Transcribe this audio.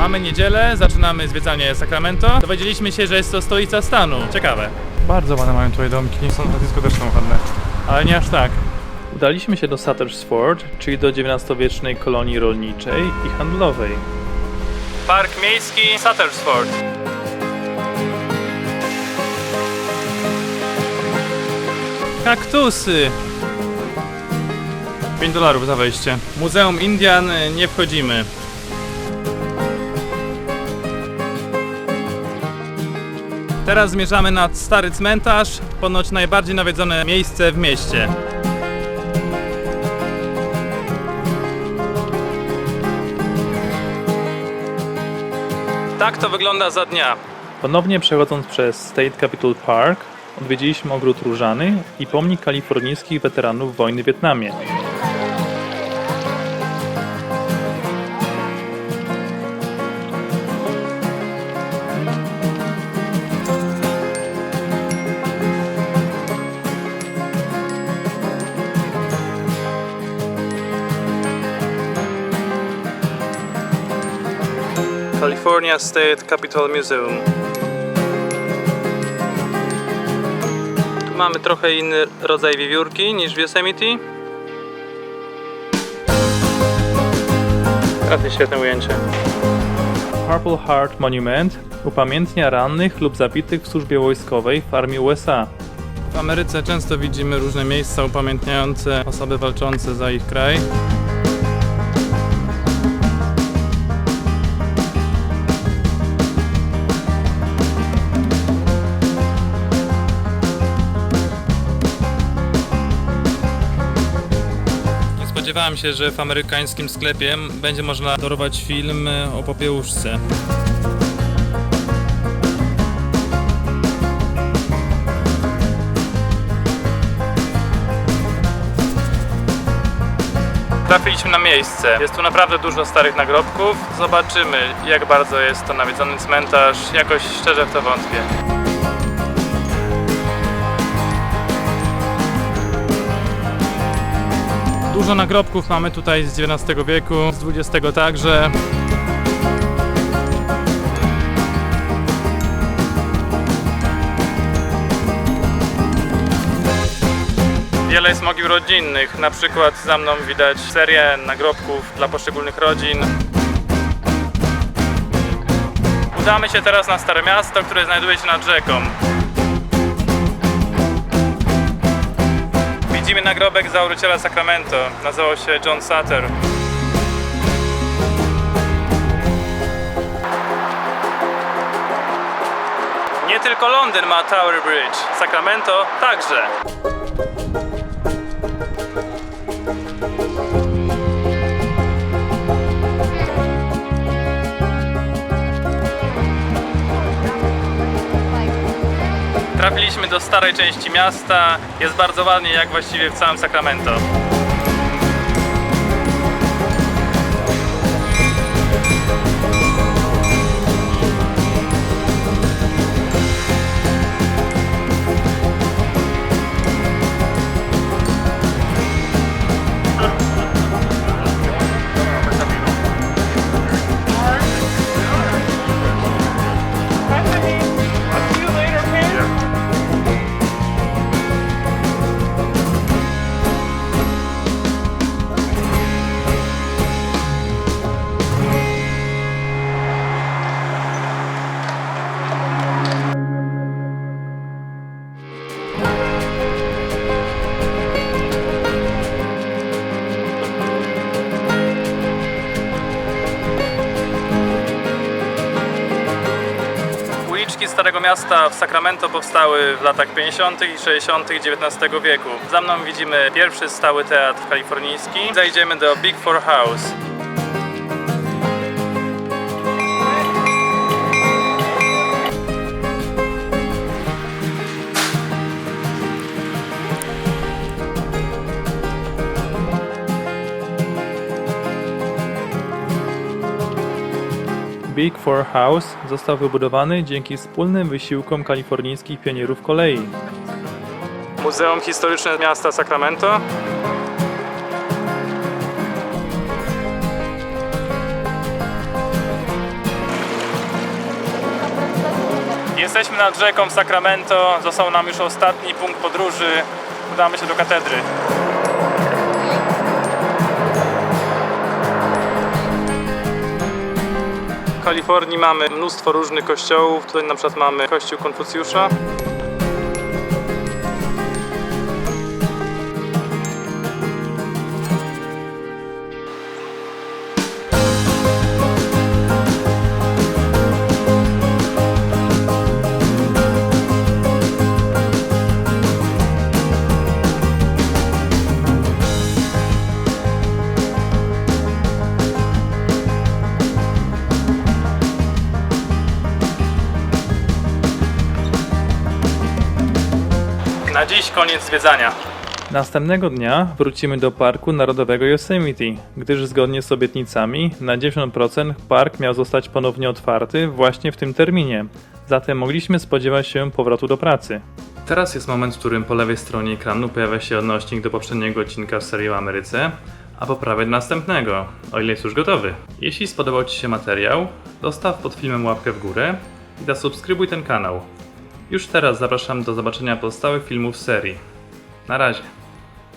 Mamy niedzielę, zaczynamy zwiedzanie Sacramento. Dowiedzieliśmy się, że jest to stolica stanu. Ciekawe. Bardzo ładne mają tutaj domki. San Francisco też są ładne. Ale nie aż tak. Udaliśmy się do Sutter's Ford, czyli do XIX-wiecznej kolonii rolniczej i handlowej. Park miejski Suttersford. Kaktusy. 5 dolarów za wejście. Muzeum Indian nie wchodzimy. Teraz zmierzamy nad stary cmentarz, ponoć najbardziej nawiedzone miejsce w mieście. Tak to wygląda za dnia. Ponownie przechodząc przez State Capitol Park, odwiedziliśmy ogród różany i pomnik kalifornijskich weteranów wojny w Wietnamie. California State Capitol Museum. Tu mamy trochę inny rodzaj wiewiórki niż w Yosemite. Trafię świetne ujęcie. Purple Heart Monument upamiętnia rannych lub zabitych w służbie wojskowej w armii USA. W Ameryce często widzimy różne miejsca upamiętniające osoby walczące za ich kraj. Spodziewałem się, że w amerykańskim sklepie będzie można darować film o popiełuszce. Trafiliśmy na miejsce. Jest tu naprawdę dużo starych nagrobków. Zobaczymy, jak bardzo jest to nawiedzony cmentarz. Jakoś szczerze w to wątpię. Dużo nagrobków mamy tutaj z XIX wieku, z XX także. Wiele jest mogił rodzinnych, na przykład za mną widać serię nagrobków dla poszczególnych rodzin. Udamy się teraz na Stare Miasto, które znajduje się nad rzeką. Widzimy nagrobek założyciela Sacramento, nazywał się John Sutter. Nie tylko Londyn ma Tower Bridge, Sacramento także. Trafiliśmy do starej części miasta. Jest bardzo ładnie, jak właściwie w całym Sacramento. Starego Miasta w Sacramento powstały w latach 50. i 60. XIX wieku. Za mną widzimy pierwszy stały teatr kalifornijski. Zajdziemy do Big Four House. Big Four House został wybudowany dzięki wspólnym wysiłkom kalifornijskich pionierów kolei. Muzeum Historyczne Miasta Sacramento Jesteśmy nad rzeką Sacramento, został nam już ostatni punkt podróży. Udamy się do katedry. Kalifornii mamy mnóstwo różnych kościołów. Tutaj na przykład mamy kościół Konfucjusza. Na dziś koniec zwiedzania. Następnego dnia wrócimy do Parku Narodowego Yosemite, gdyż zgodnie z obietnicami na 90% park miał zostać ponownie otwarty właśnie w tym terminie, zatem mogliśmy spodziewać się powrotu do pracy. Teraz jest moment, w którym po lewej stronie ekranu pojawia się odnośnik do poprzedniego odcinka z serii o Ameryce, a po prawej do następnego, o ile jest już gotowy. Jeśli spodobał Ci się materiał, zostaw pod filmem łapkę w górę i zasubskrybuj ten kanał. Już teraz zapraszam do zobaczenia pozostałych filmów serii. Na razie.